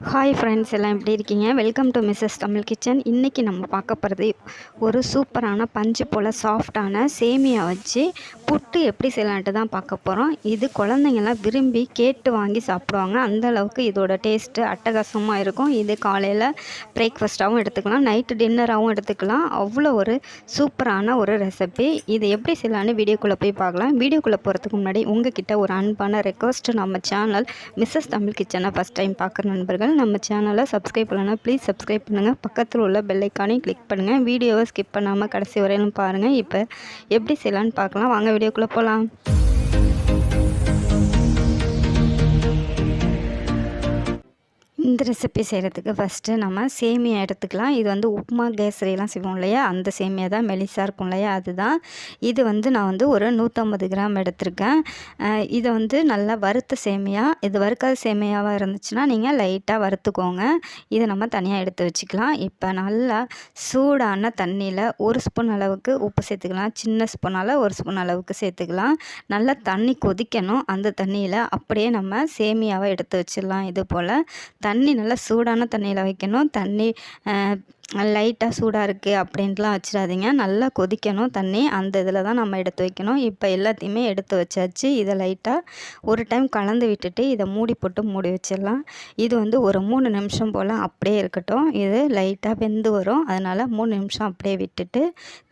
Hi friends எல்லாம் எப்படி இருக்கீங்க? Welcome to Mrs Tamil kitchen இன்றைக்கி நம்ம பார்க்க போகிறது ஒரு சூப்பரான பஞ்சு போல் சாஃப்டான சேமியா வச்சு புட்டு எப்படி செய்யலான்ட்டு தான் பார்க்க போகிறோம் இது குழந்தைங்கள்லாம் விரும்பி கேட்டு வாங்கி சாப்பிடுவாங்க. அந்த அளவுக்கு இதோட டேஸ்ட்டு அட்டகாசமாக இருக்கும். இது காலையில் பிரேக்ஃபாஸ்ட்டாகவும் எடுத்துக்கலாம் நைட்டு டின்னராகவும் எடுத்துக்கலாம். அவ்வளோ ஒரு சூப்பரான ஒரு ரெசிபி இது எப்படி செய்யலான்னு வீடியோக்குள்ளே போய் பார்க்கலாம். வீடியோக்குள்ளே போகிறதுக்கு முன்னாடி உங்ககிட்ட ஒரு அன்பான ரெக்வஸ்ட்டு நம்ம சேனல் மிஸ்ஸஸ் தமிழ் கிச்சனை ஃபஸ்ட் டைம் பார்க்குற நண்பர்கள் நம்ம சேனலை சப்ஸ்கிரைப் பண்ணலன்னா ப்ளீஸ் சப்ஸ்கிரைப் பண்ணுங்கள் பக்கத்தில் உள்ள பெல்லைக்கானையும் கிளிக் பண்ணுங்கள் வீடியோவை ஸ்கிப் பண்ணாமல் கடைசி வரையிலும் பாருங்கள் இப்போ எப்படி செய்யலான்னு பார்க்கலாம். வாங்க வீடியோக்குள்ளே போகலாம் இந்த ரெசிபி செய்கிறதுக்கு ஃபஸ்ட்டு நம்ம சேமியா எடுத்துக்கலாம். இது வந்து உப்புமா கேசரியெல்லாம் செய்வோம் இல்லையா? அந்த சேமியா தான் மெலிசாக இருக்கும் இல்லையா? அதுதான். இது வந்து நான் வந்து ஒரு நூற்றம்பது கிராம் எடுத்திருக்கேன். இதை வந்து நல்லா வறுத்த சேமியா இது வறுக்காத சேமியாவாக இருந்துச்சுன்னா நீங்கள் லைட்டாக வறுத்துக்கோங்க. இதை நம்ம தனியாக எடுத்து வச்சுக்கலாம். இப்போ நல்லா சூடான தண்ணியில் ஒரு ஸ்பூன் அளவுக்கு உப்பு சேர்த்துக்கலாம். சின்ன ஸ்பூனால் ஒரு ஸ்பூன் அளவுக்கு சேர்த்துக்கலாம். நல்லா தண்ணி கொதிக்கணும். அந்த தண்ணியில் அப்படியே நம்ம சேமியாவை எடுத்து வச்சிடலாம். இது போல் தண்ணி தண்ணி நல்லா சூடான தண்ணியில் வைக்கணும். தண்ணி லைட்டாக சூடாக இருக்குது அப்படின்ட்டுலாம் வச்சிடாதீங்க. நல்லா கொதிக்கணும். தண்ணி அந்த இதில் தான் நம்ம எடுத்து வைக்கணும். இப்போ எல்லாத்தையுமே எடுத்து வச்சாச்சு. இதை லைட்டாக ஒரு டைம் கலந்து விட்டுட்டு இதை மூடி போட்டு மூடி வச்சிடலாம். இது வந்து ஒரு மூணு நிமிஷம் போல் அப்படியே இருக்கட்டும். இது லைட்டாக வெந்து வரும். அதனால் மூணு நிமிஷம் அப்படியே விட்டுட்டு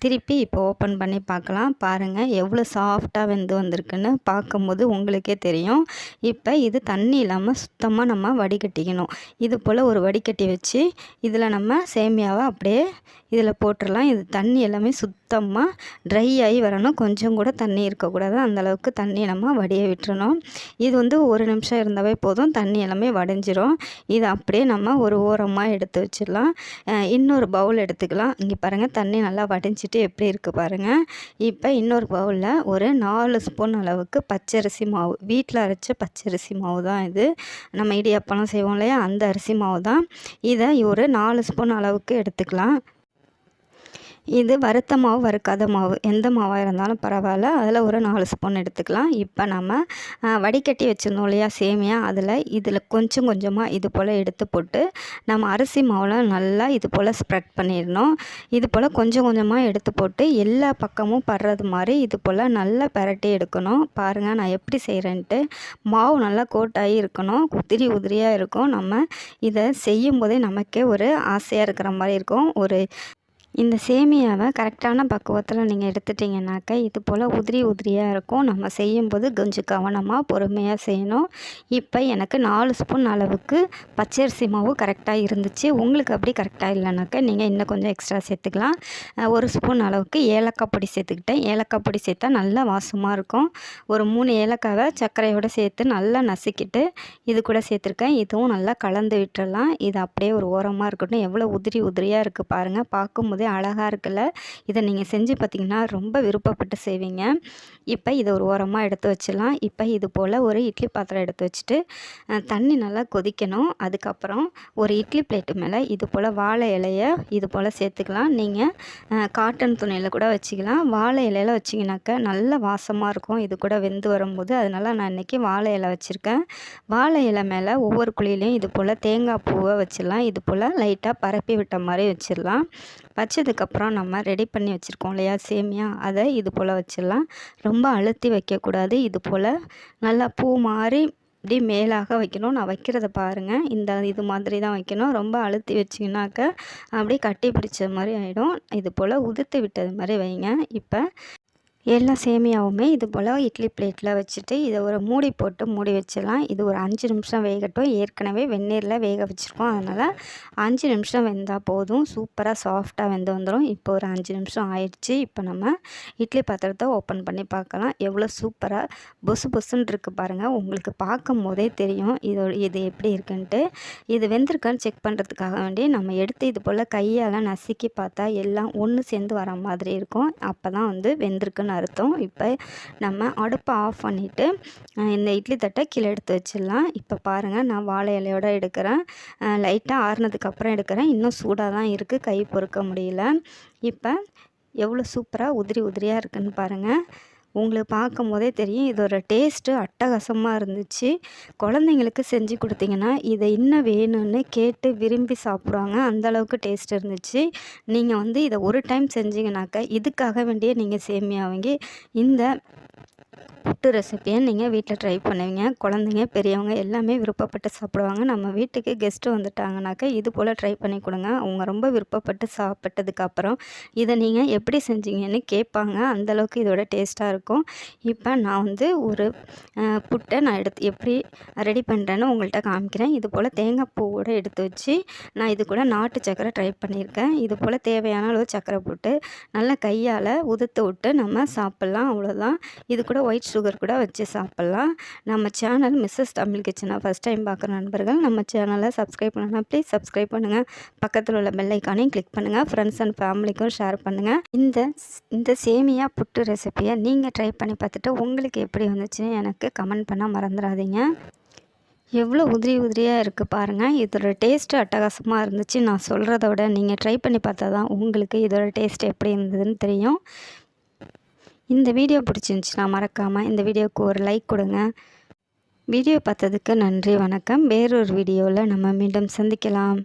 திருப்பி இப்போ ஓப்பன் பண்ணி பார்க்கலாம். பாருங்கள் எவ்வளோ சாஃப்டாக வெந்து வந்திருக்குன்னு பார்க்கும்போது உங்களுக்கே தெரியும். இப்போ இது தண்ணி இல்லாமல் சுத்தமாக நம்ம வடிகட்டிக்கணும். இது போல் ஒரு வடிகட்டி வச்சு இதில் நம்ம சேமியா சேமியாவை அப்படியே இதில் போட்டுடலாம். இது தண்ணி எல்லாமே சுத் சுத்தமாக ட்ரை ஆகி வரணும். கொஞ்சம் கூட தண்ணி இருக்கக்கூடாது. அந்தளவுக்கு தண்ணி நம்ம வடிய விட்டுறணும். இது வந்து ஒரு நிமிஷம் இருந்தாவே போதும். தண்ணி எல்லாமே வடைஞ்சிரும். இது அப்படியே நம்ம ஒரு ஓரமாக எடுத்து வச்சிடலாம். இன்னொரு பவுல் எடுத்துக்கலாம். இங்கே பாருங்கள் தண்ணி நல்லா வடைஞ்சிட்டு எப்படி இருக்குது பாருங்கள் இப்போ இன்னொரு பவுலில் ஒரு நாலு ஸ்பூன் அளவுக்கு பச்சரிசி மாவு. வீட்டில் அரைச்ச பச்சரிசி மாவு தான் இது. நம்ம இடியப்பெல்லாம் செய்வோம் இல்லையா? அந்த அரிசி மாவு தான். இதை ஒரு நாலு ஸ்பூன் அளவுக்கு எடுத்துக்கலாம். இது வறுத்த மாவு வறுக்காத மாவு. எந்த மாவாக இருந்தாலும் பரவாயில்ல. அதில் ஒரு நாலு ஸ்பூன் எடுத்துக்கலாம். இப்போ நம்ம வடிகட்டி வச்சுருந்தோம் இல்லையா சேமியா? அதில் இதில் கொஞ்சம் கொஞ்சமாக இது போல் எடுத்து போட்டு நம்ம அரிசி மாவில் நல்லா இது போல் ஸ்ப்ரெட் பண்ணிடணும். இது போல் கொஞ்சம் கொஞ்சமாக எடுத்து போட்டு எல்லா பக்கமும் படுறது மாதிரி இது போல் நல்லா பரட்டி எடுக்கணும். பாருங்கள் நான் எப்படி செய்கிறேன்ட்டு. மாவு நல்லா கோட்டாகி இருக்கணும். உதிரி உதிரியாக இருக்கும். நம்ம இதை செய்யும் போதே நமக்கே ஒரு ஆசையாக இருக்கிற மாதிரி இருக்கும். ஒரு இந்த சேமியாவை கரெக்டான பக்குவத்தில் நீங்கள் எடுத்துட்டிங்கனாக்கா இது போல் உதிரி உதிரியாக இருக்கும். நம்ம செய்யும்போது கொஞ்சம் கவனமாக பொறுமையாக செய்யணும். இப்போ எனக்கு நாலு ஸ்பூன் அளவுக்கு பச்சரிசி மாவு கரெக்டாக இருந்துச்சு. உங்களுக்கு அப்படி கரெக்டாக இல்லைனாக்கா நீங்கள் இன்னும் கொஞ்சம் எக்ஸ்ட்ரா சேர்த்துக்கலாம். ஒரு ஸ்பூன் அளவுக்கு ஏலக்காய் பொடி சேர்த்துக்கிட்டேன். ஏலக்காய் பொடி சேர்த்தா நல்லா வாசமாக இருக்கும். ஒரு மூணு ஏலக்காவை சர்க்கரையோடு சேர்த்து நல்லா நசுக்கிட்டு இது கூட சேர்த்துருக்கேன். இதுவும் நல்லா கலந்து விட்டுறலாம். இது அப்படியே ஒரு ஓரமாக இருக்கட்டும். எவ்வளோ உதிரி உதிரியாக இருக்குது பாருங்கள் பார்க்கும்போது ரொம்பவே அழகாக இருக்குல்ல? இதை நீங்கள் செஞ்சு பார்த்திங்கன்னா ரொம்ப விருப்பப்பட்டு செய்வீங்க. இப்போ இதை ஒரு ஓரமாக எடுத்து வச்சிடலாம். இப்போ இது போல் ஒரு இட்லி பாத்திரம் எடுத்து வச்சுட்டு தண்ணி நல்லா கொதிக்கணும். அதுக்கப்புறம் ஒரு இட்லி பிளேட்டு மேலே இது போல் வாழை இலையை இது போல் சேர்த்துக்கலாம். நீங்கள் காட்டன் துணியில் கூட வச்சுக்கலாம். வாழை இலையில் வச்சிங்கனாக்கா நல்ல வாசமாக இருக்கும். இது கூட வெந்து வரும்போது அதனால் நான் இன்றைக்கி வாழை இலை வச்சுருக்கேன். வாழை இலை மேலே ஒவ்வொரு குழியிலையும் இது போல் தேங்காய் பூவை வச்சிடலாம். இது போல் லைட்டாக பரப்பி விட்ட மாதிரி வச்சிடலாம். வச்சதுக்கப்புறம் நம்ம ரெடி பண்ணி வச்சுருக்கோம் இல்லையா? சேமியா. அதை இது போல் வச்சிடலாம். ரொம்ப அழுத்தி வைக்கக்கூடாது. இது போல் நல்லா பூ மாதிரி இப்படி மேலாக வைக்கணும். நான் வைக்கிறத பாருங்கள் இந்த இது மாதிரி தான் வைக்கணும். ரொம்ப அழுத்தி வச்சிங்கனாக்க அப்படியே கட்டி பிடிச்ச மாதிரி ஆகிடும் இது போல் உதிர்த்து விட்டது மாதிரி வைங்க. இப்போ எல்லா சேமியாவுமே இது போல் இட்லி பிளேட்டில் வச்சுட்டு இதை ஒரு மூடி போட்டு மூடி வச்சிடலாம். இது ஒரு அஞ்சு நிமிஷம் வேகட்டும். ஏற்கனவே வெந்நீரில் வேக வச்சுருக்கோம். அதனால் அஞ்சு நிமிஷம் வெந்தால் போதும். சூப்பராக சாஃப்டாக வெந்து வந்துடும் இப்போ ஒரு அஞ்சு நிமிஷம் ஆயிடுச்சு. இப்போ நம்ம இட்லி பாத்திரத்தை ஓப்பன் பண்ணி பார்க்கலாம். எவ்வளோ சூப்பராக பொசு பொசுன்னு இருக்குது பாருங்கள் உங்களுக்கு பார்க்கும் போதே தெரியும். இதோட இது எப்படி இருக்குன்ட்டு. இது வெந்திருக்கான்னு செக் பண்ணுறதுக்காக வேண்டி நம்ம எடுத்து இது போல் கையால் நசுக்கி பார்த்தா எல்லாம் ஒன்று சேர்ந்து வர மாதிரி இருக்கும். அப்போ தான் வந்து வெந்திருக்குன்னு அர்த்தம். இப்போ நம்ம அடுப்பை ஆஃப் பண்ணிவிட்டு இந்த இட்லி தட்டை கீழே எடுத்து வச்சிடலாம். இப்போ பாருங்கள் நான் வாழை இலையோடு எடுக்கிறேன். லைட்டாக ஆறுனதுக்கப்புறம் எடுக்கிறேன். இன்னும் சூடாக தான் இருக்குது கை பொறுக்க முடியல. இப்போ எவ்வளோ சூப்பராக உதிரி உதிரியாக இருக்குதுன்னு பாருங்கள் உங்களுக்கு பார்க்கும் போதே தெரியும் இதோட டேஸ்ட்டு அட்டகாசமாக இருந்துச்சு. குழந்தைங்களுக்கு செஞ்சு கொடுத்தீங்கன்னா இதை இன்னும் வேணும்னு கேட்டு விரும்பி சாப்பிடுவாங்க. அந்த அளவுக்கு டேஸ்ட் இருந்துச்சு. நீங்கள் வந்து இதை ஒரு டைம் செஞ்சிங்கனாக்கா இதுக்காக வேண்டிய நீங்கள் சேமியா வாங்கி இந்த புட்டு ரெசிப்பியை நீங்கள் வீட்டில் ட்ரை பண்ணுவீங்க. குழந்தைங்க பெரியவங்க எல்லாமே விருப்பப்பட்டு சாப்பிடுவாங்க. நம்ம வீட்டுக்கு கெஸ்ட்டு வந்துட்டாங்கனாக்கா இது போல் ட்ரை பண்ணி கொடுங்க. அவங்க ரொம்ப விருப்பப்பட்டு சாப்பிட்டதுக்கப்புறம் இதை நீங்கள் எப்படி செஞ்சீங்கன்னு கேட்பாங்க. அந்தளவுக்கு இதோட டேஸ்ட்டாக இருக்கும். இப்போ நான் வந்து ஒரு புட்டை நான் எடுத்து எப்படி ரெடி பண்ணுறேன்னு உங்கள்கிட்ட காமிக்கிறேன். இது போல் தேங்காய் பூவோட எடுத்து வச்சு நான் இது கூட நாட்டு சக்கரை ட்ரை பண்ணியிருக்கேன். இது போல் தேவையான அளவு சக்கரை போட்டு நல்லா கையால் உதுத்து விட்டு நம்ம சாப்பிட்லாம். அவ்வளோதான் இது கூட ஒயிட் சுகர் கூட வச்சு சாப்பிட்லாம். நம்ம சேனல் மிஸ்ஸஸ் தமிழ் கிச்சனை ஃபஸ்ட் டைம் பார்க்குற நண்பர்கள் நம்ம சேனலை சப்ஸ்கிரைப் பண்ணலாம் ப்ளீஸ் சப்ஸ்கிரைப் பண்ணுங்கள் பக்கத்தில் உள்ள பெல்லைக்கானையும் கிளிக் பண்ணுங்கள் ஃப்ரெண்ட்ஸ் அண்ட் ஃபேமிலிக்கும் ஷேர் பண்ணுங்கள் இந்த இந்த சேமியா புட்டு ரெசிப்பியை நீங்கள் ட்ரை பண்ணி பார்த்துட்டு உங்களுக்கு எப்படி வந்துச்சுன்னு எனக்கு கமெண்ட் பண்ண மறந்துடாதீங்க எவ்வளோ உதிரி உதிரியாக இருக்குது பாருங்கள் இதோட டேஸ்ட்டு அட்டகாசமாக இருந்துச்சு. நான் சொல்கிறத விட நீங்கள் ட்ரை பண்ணி பார்த்தா தான் உங்களுக்கு இதோட டேஸ்ட் எப்படி இருந்ததுன்னு தெரியும். இந்த வீடியோ பிடிச்சிருந்துச்சுன்னா மறக்காமல் இந்த வீடியோவுக்கு ஒரு லைக் கொடுங்க. வீடியோ பார்த்ததுக்கு நன்றி வணக்கம். வேறொரு வீடியோவில் நம்ம மீண்டும் சந்திக்கலாம்.